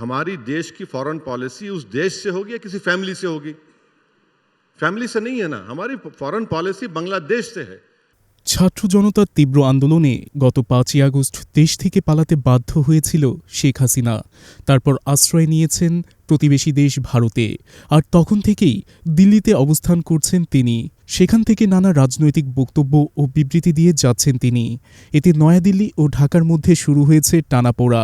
हमारी देश की फॉरेन पॉलिसी उस देश से होगी या किसी फैमिली से होगी फैमिली से नहीं है ना हमारी फॉरेन पॉलिसी बांग्लादेश से है ছাত্র জনতার তীব্র আন্দোলনে গত পাঁচই আগস্ট দেশ থেকে পালাতে বাধ্য হয়েছিল শেখ হাসিনা তারপর আশ্রয় নিয়েছেন প্রতিবেশী দেশ ভারতে আর তখন থেকেই দিল্লিতে অবস্থান করছেন তিনি সেখান থেকে নানা রাজনৈতিক বক্তব্য ও বিবৃতি দিয়ে যাচ্ছেন তিনি এতে নয়াদিল্লি ও ঢাকার মধ্যে শুরু হয়েছে টানাপোড়া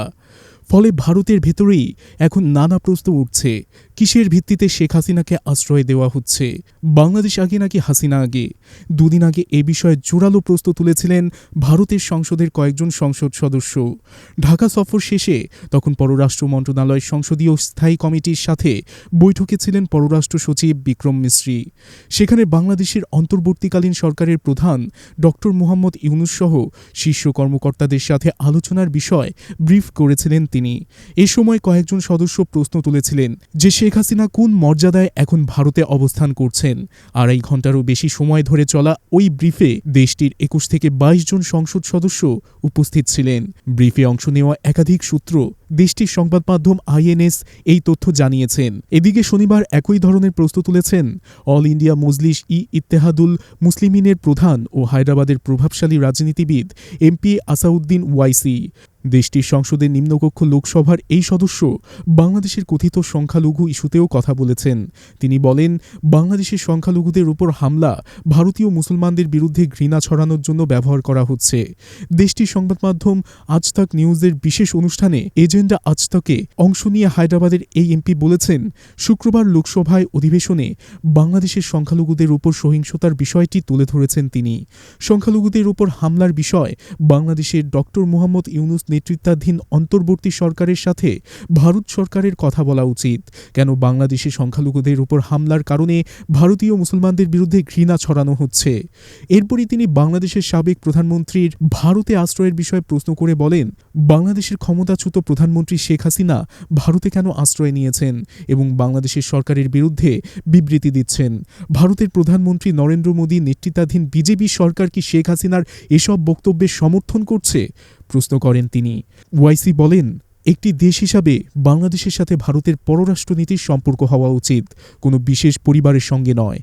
ফলে ভারতের ভেতরেই এখন নানা প্রশ্ন উঠছে। কিসের ভিত্তিতে শেখ হাসিনাকে আশ্রয় দেওয়া হচ্ছে? বাংলাদেশ আগে নাকি হাসিনা আগে? দুদিন আগে এ বিষয়ে জোরালো প্রশ্ন তুলেছিলেন ভারতের সংসদের কয়েকজন সংসদ সদস্য। ঢাকা সফর শেষে তখন পররাষ্ট্র মন্ত্রণালয় সংসদীয় স্থায়ী কমিটির সাথে বৈঠকে ছিলেন পররাষ্ট্র সচিব বিক্রম মিশ্রি সেখানে বাংলাদেশের অন্তর্বর্তীকালীন সরকারের প্রধান ডক্টর মুহাম্মদ ইউনুস সহ শীর্ষ কর্মকর্তাদের সাথে আলোচনার বিষয় ব্রিফ করেছিলেন তিনি। এ সময় কয়েকজন সদস্য প্রশ্ন তুলেছিলেন যে শেখ হাসিনা কোন মর্যাদায় এখন ভারতে অবস্থান করছেন? আড়াই ঘন্টারও বেশি সময় ধরে চলা ওই ব্রিফে দেশটির একুশ থেকে বাইশ জন সংসদ সদস্য উপস্থিত ছিলেন। ব্রিফে অংশ নেওয়া একাধিক সূত্র দেশটির সংবাদ মাধ্যম আইএনএস এই তথ্য জানিয়েছেন। এদিকে শনিবার একই ধরনের প্রশ্ন তুলেছেন অল ইন্ডিয়া মজলিস ই ইত্তেহাদুল মুসলিমিনের প্রধান ও হায়দ্রাবাদের প্রভাবশালী রাজনীতিবিদ এমপি আসাউদ্দিন ওয়াইসি। দেশটির সংসদের নিম্নকক্ষ লোকসভার এই সদস্য বাংলাদেশের কথিত সংখ্যালঘু ইস্যুতেও কথা বলেছেন। তিনি বলেন, বাংলাদেশের সংখ্যালঘুদের উপর হামলা ভারতীয় মুসলমানদের বিরুদ্ধে ঘৃণা ছড়ানোর জন্য ব্যবহার করা হচ্ছে। দেশটির সংবাদ মাধ্যম আজতাক নিউজের বিশেষ অনুষ্ঠানে এজেন্ডা আজতাকে অংশ নিয়ে হায়দ্রাবাদের এই এমপি বলেছেন, শুক্রবার লোকসভায় অধিবেশনে বাংলাদেশের সংখ্যালঘুদের উপর সহিংসতার বিষয়টি তুলে ধরেছেন তিনি। সংখ্যালঘুদের উপর হামলার বিষয় বাংলাদেশের ডক্টর মোহাম্মদ ইউনুস নেতৃত্বাধীন অন্তর্বর্তী সরকারের সাথে ভারত সরকারের কথা বলা উচিত। কেন বাংলাদেশে সংখ্যালঘুদের উপর হামলার কারণে ভারতীয় মুসলমানদের বিরুদ্ধে ঘৃণা ছড়ানো হচ্ছে। এরপরই তিনি বাংলাদেশের সাবেক প্রধানমন্ত্রীর ভারতে আশ্রয়ের বিষয়ে প্রশ্ন করে বলেন, বাংলাদেশের ক্ষমতাচ্যুত প্রধানমন্ত্রী শেখ হাসিনা ভারতে কেন আশ্রয় নিয়েছেন এবং বাংলাদেশের সরকারের বিরুদ্ধে বিবৃতি দিচ্ছেন? ভারতের প্রধানমন্ত্রী নরেন্দ্র মোদী নেতৃত্বাধীন বিজেপি সরকার কি শেখ হাসিনার এসব বক্তব্যের সমর্থন করছে? প্রশ্ন করেন তিনি। ওয়াইসি বলেন, একটি দেশ হিসাবে বাংলাদেশের সাথে ভারতের পররাষ্ট্রনীতির সম্পর্ক হওয়া উচিত, কোনো বিশেষ পরিবারের সঙ্গে নয়।